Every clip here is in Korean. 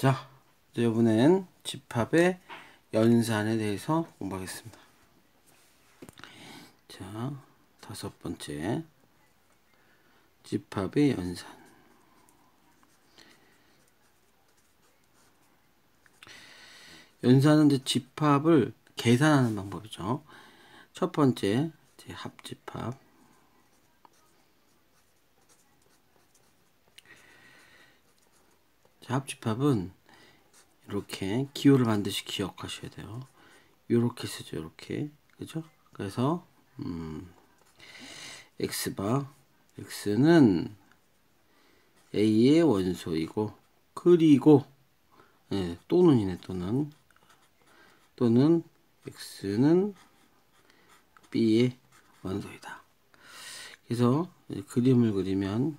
자, 이번엔 집합의 연산에 대해서 공부하겠습니다. 자, 다섯 번째. 집합의 연산. 연산은 이제 집합을 계산하는 방법이죠. 첫 번째, 합집합. 자, 합집합은 이렇게 기호를 반드시 기억하셔야 돼요. 이렇게 쓰죠. 이렇게. 그죠? 그래서 음, x바 x는 a의 원소이고 그리고 예, 또는이네 또는 또는 x는 b의 원소이다. 그래서 그림을 그리면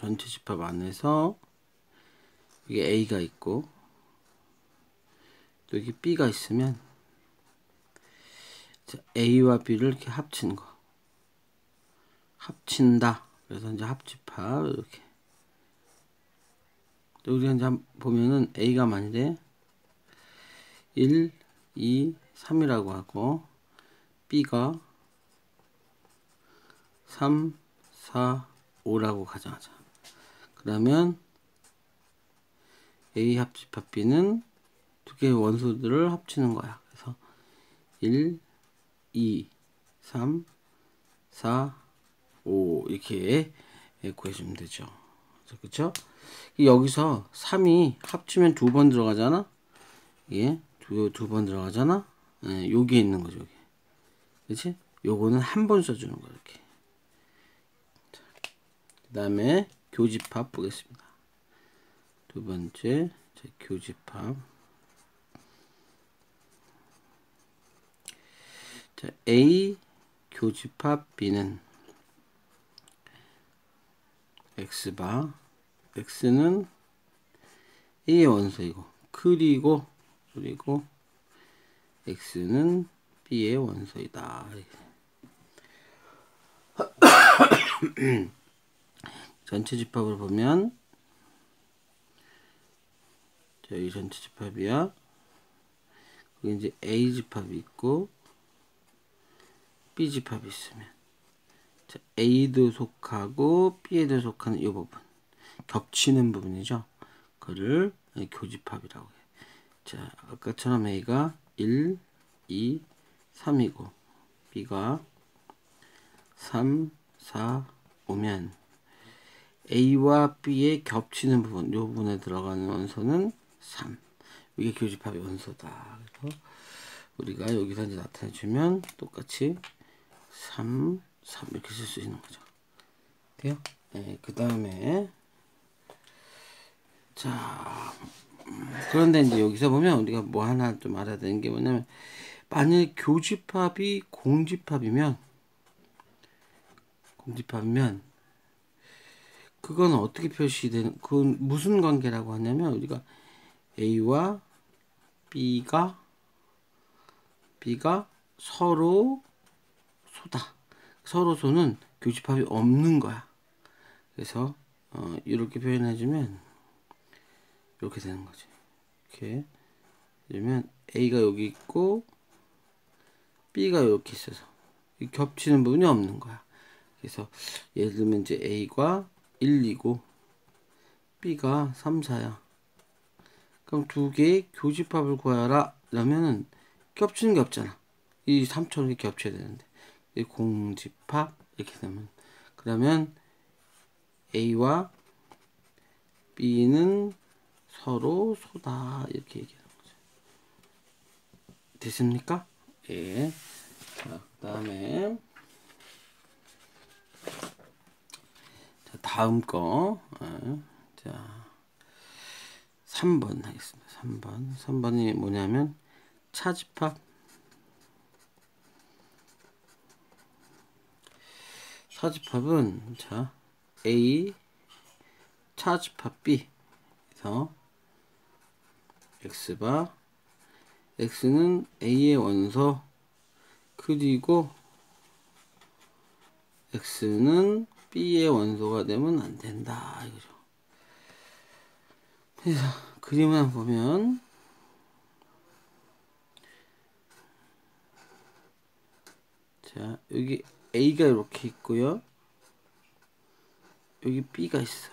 전체 집합 안에서 여기 A가 있고 또 여기 B가 있으면 A와 B를 이렇게 합친 거. 합친다. 그래서 이제 합집합 이렇게. 우리가 이제 보면은 A가 만일에 1, 2, 3이라고 하고 B가 3, 4, 5라고 가정하자. 그러면 A 합집합 B는 두 개의 원소들을 합치는 거야. 그래서 1, 2, 3, 4, 5 이렇게 구해주면 되죠. 그렇죠? 여기서 3이 합치면 두 번 들어가잖아. 예, 두 두 번 들어가잖아. 예, 여기에 있는 거죠. 여기. 그렇지? 요거는 한 번 써주는 거 이렇게. 그 다음에 교집합 보겠습니다. 두 번째 교집합 자, A 교집합 B는 X바 X는 A의 원소이고 그리고 그리고 X는 B의 원소이다. 전체 집합을 보면 자, 이 전체 집합이야. 거기 이제 A 집합이 있고 B 집합이 있으면 자, A도 속하고 B에도 속하는 이 부분 겹치는 부분이죠. 그를 교집합이라고 해. 자, 아까처럼 A가 1, 2, 3이고 B가 3, 4, 5면 A와 B의 겹치는 부분, 이 부분에 들어가는 원소는 3. 이게 교집합의 원소다. 그래서 우리가 여기서 이제 나타내주면 똑같이 3, 3 이렇게 쓸 수 있는 거죠. 돼요? 네, 그 다음에 자 그런데 이제 여기서 보면 우리가 뭐 하나 좀 알아야 되는 게 뭐냐면 만일 교집합이 공집합이면 공집합이면 그건 어떻게 표시되는 그건 무슨 관계라고 하냐면 우리가 A와 B가 B가 서로 소다. 서로 소는 교집합이 없는 거야. 그래서 어, 이렇게 표현해 주면 이렇게 되는 거지. 이렇게 그러면 A가 여기 있고 B가 이렇게 있어서 겹치는 부분이 없는 거야. 그래서 예를 들면 이제 A가 1, 2고 B가 3, 4야. 그럼 두 개의 교집합을 구하라. 라면은 겹치는 게 없잖아. 이 3처럼 이렇게 겹쳐야 되는데. 이 공집합 이렇게 되면 그러면 A와 B는 서로 소다 이렇게 얘기하는 거죠. 됐습니까? 예. 자, 그 다음에 다음 거. 어, 자, 3번 하겠습니다. 3번. 3번이 뭐냐면 차집합. 차집합은 자, A 차집합 B. 그래서 X바 X는 A의 원소 그리고 X는 B의 원소가 되면 안 된다. 이거죠. 그래서 그림을 보면 자 여기 A가 이렇게 있고요 여기 B가 있어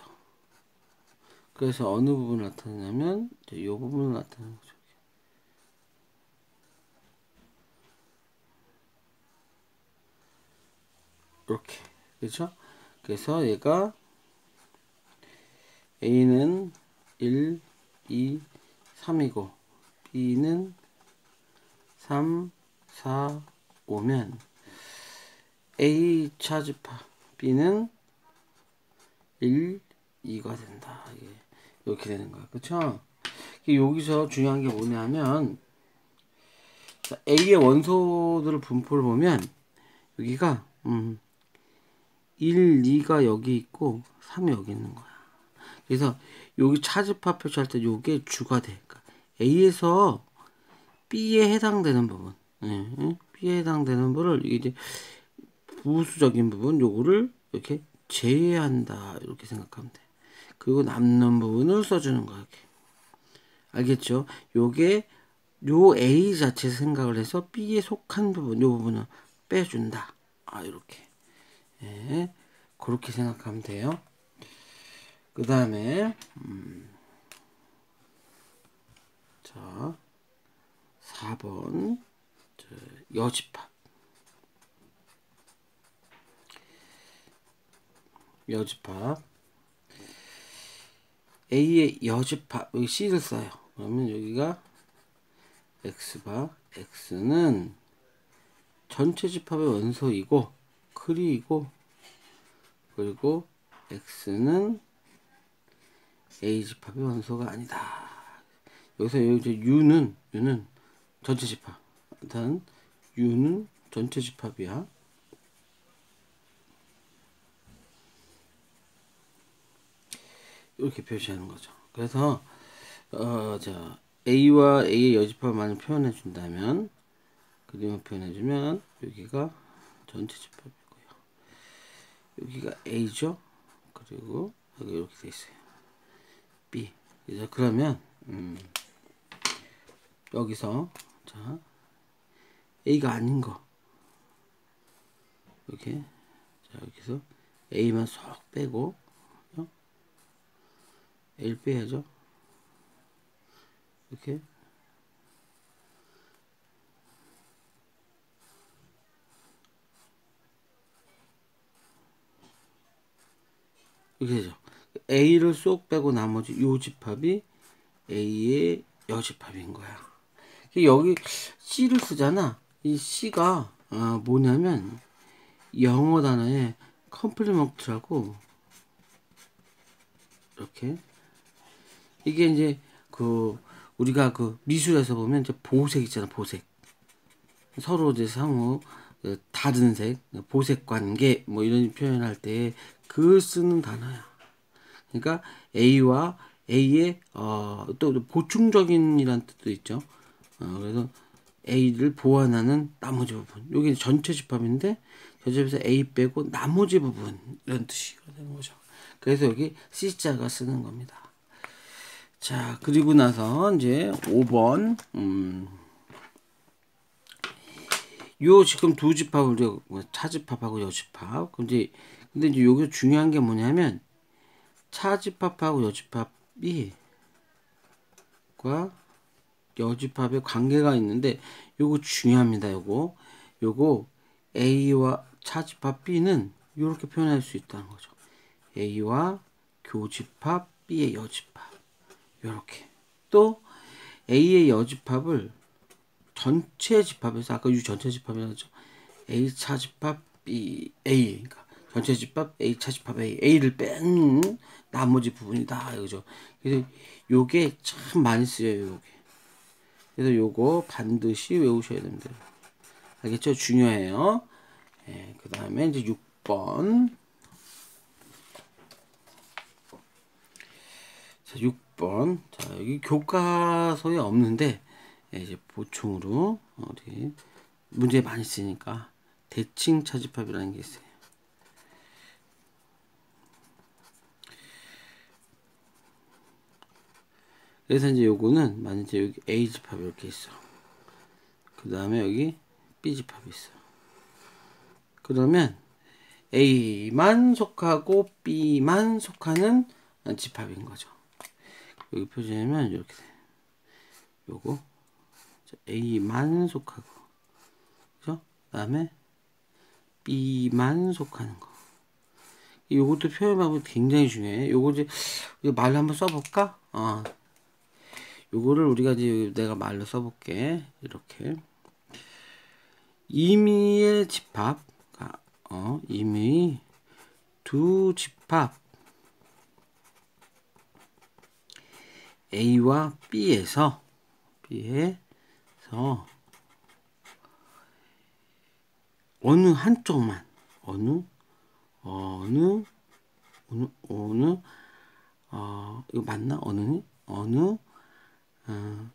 그래서 어느 부분을 나타내냐면 이 부분을 나타내는 거죠 이렇게 그렇죠 그래서 얘가 A는 1, 2, 3이고 B는 3, 4, 5면 A 차지파 B는 1, 2가 된다. 이렇게 되는 거야. 그쵸? 여기서 중요한 게 뭐냐면 A의 원소들을 분포를 보면 여기가 음, 1, 2가 여기 있고 3이 여기 있는 거야. 그래서 여기 차집합 표시할 때 요게 주가 돼. 그러니까 A에서 B에 해당되는 부분, 네, B에 해당되는 부분을 이제 부수적인 부분 요거를 이렇게 제외한다 이렇게 생각하면 돼. 그리고 남는 부분을 써주는 거야. 이렇게. 알겠죠? 요게 요 A 자체 생각을 해서 B에 속한 부분, 요 부분을 빼준다. 아 이렇게. 예, 그렇게 생각하면 돼요. 그 다음에 음, 자 4번 여집합. 여집합. A의 여집합 여기 C를 써요. 그러면 여기가 X바 X는 전체 집합의 원소이고 크리이고 그리고 X는 A 집합의 원소가 아니다. 여기서 이제 U는 U는 전체 집합. 일단 U는 전체 집합이야. 이렇게 표시하는 거죠. 그래서 어, 자 A와 A의 여집합을 많이 표현해 준다면 그림을 표현해 주면 여기가 전체 집합이고요. 여기가 A죠. 그리고 여기 이렇게 돼 있어요. B. 이제 그러면 음, 여기서 자 A가 아닌 거 이렇게 자 여기서 A만 쏙 빼고 어? A를 빼야죠. 이렇게 이렇게 되죠. A를 쏙 빼고 나머지 요 집합이 A의 여집합인 거야. 여기 C를 쓰잖아. 이 C가 아, 뭐냐면 영어 단어에 컴플리먼트라고 이렇게 이게 이제 그 우리가 그 미술에서 보면 이제 보색 있잖아 보색 서로 이제 상호 그 다른 색 보색 관계 뭐 이런 표현할 때 그 쓰는 단어야. 그러니까 A와 A의 어, 또 보충적인이란 뜻도 있죠. 어, 그래서 A를 보완하는 나머지 부분. 여기 전체 집합인데 전체에서 A 빼고 나머지 부분 이런 뜻이 되는 거죠. 그래서 여기 C자가 쓰는 겁니다. 자 그리고 나서 이제 5번 음, 요 지금 두 집합을 뭐 차집합하고 여집합 근데 근데 이제 여기서 중요한 게 뭐냐면 차집합하고 여집합이 과 여집합의 관계가 있는데 요거 중요합니다. 요거 요거 A와 차집합 B는 이렇게 표현할 수 있다는 거죠. A와 교집합 B의 여집합 이렇게 또 A의 여집합을 전체 집합에서 아까 유 전체 집합이라고 했죠. A 차집합 B A 그러니까 전체 집합 A 차 집합 A A를 뺀 나머지 부분이다 이거죠. 그래서 요게 참 많이 쓰여요 요게. 그래서 요거 반드시 외우셔야 됩니다. 알겠죠? 중요해요. 예, 그 다음에 이제 6번. 자, 6번. 자, 여기 교과서에 없는데, 예, 이제 보충으로, 어디, 문제 많이 쓰니까, 대칭 차집합이라는 게 있어요. 그래서 이제 요거는 만약에 여기 A 집합 이렇게 있어. 그 다음에 여기 B 집합이 있어. 그러면 A만 속하고 B만 속하는 집합인 거죠. 여기 표시하면 이렇게 돼. 요거 A만 속하고 그죠? 그다음에 B만 속하는 거. 요것도 표현 방법이 굉장히 중요해. 요거 이제 말로 한번 써볼까? 어. 요거를 우리가 이제 내가 말로 써볼게. 이렇게. 임의의 집합, 어, 임의. 두 집합. A와 B에서 B에서 어느 한쪽만 어느 어느 어느 어느 어 이거 맞나? 어느니 어느 어,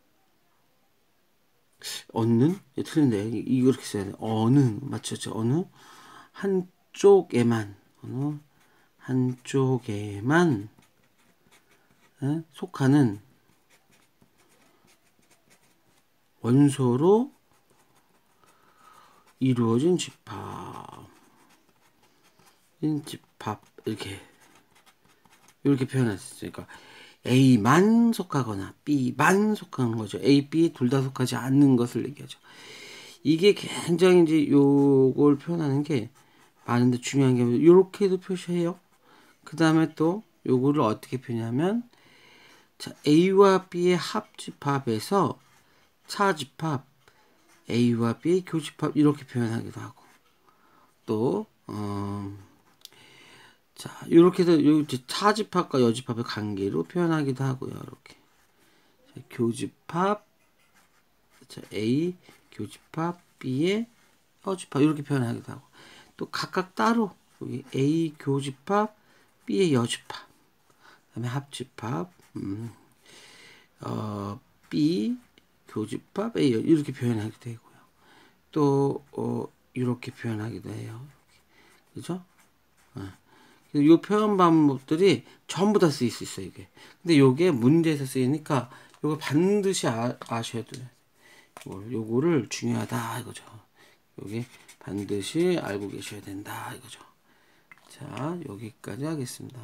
어느? 틀린데 이거 이렇게 써야 돼. 어느. 맞췄죠. 어느? 한쪽에만. 어느? 한쪽에만 에? 속하는 원소로 이루어진 집합. 인 집합. 이렇게. 이렇게 표현할 수. 그러니까 A만 속하거나 B만 속하는 거죠. A, B 둘 다 속하지 않는 것을 얘기하죠. 이게 굉장히 이제 요걸 표현하는 게 많은데 중요한 게 이렇게도 표시해요. 그 다음에 또 요거를 어떻게 표현하면 자, A와 B의 합집합에서 차집합 A와 B의 교집합 이렇게 표현하기도 하고 또 어, 자, 이렇게도 요 차집합과 여집합의 관계로 표현하기도 하고요. 이렇게 자, 교집합 자, A 교집합 B의 여집합 이렇게 표현하기도 하고 또 각각 따로 여기 A 교집합 B의 여집합 그다음에 합집합 음, 어, B 교집합 A 이렇게 표현하기도 되고요. 또 어, 이렇게 표현하기도 해요. 그죠? 어. 이 표현 방법들이 전부 다 쓰일 수 있어요, 이게. 근데 요게 문제에서 쓰이니까 요거 반드시 아, 아셔야 돼요. 요거를 중요하다 이거죠. 요게 반드시 알고 계셔야 된다 이거죠. 자, 여기까지 하겠습니다.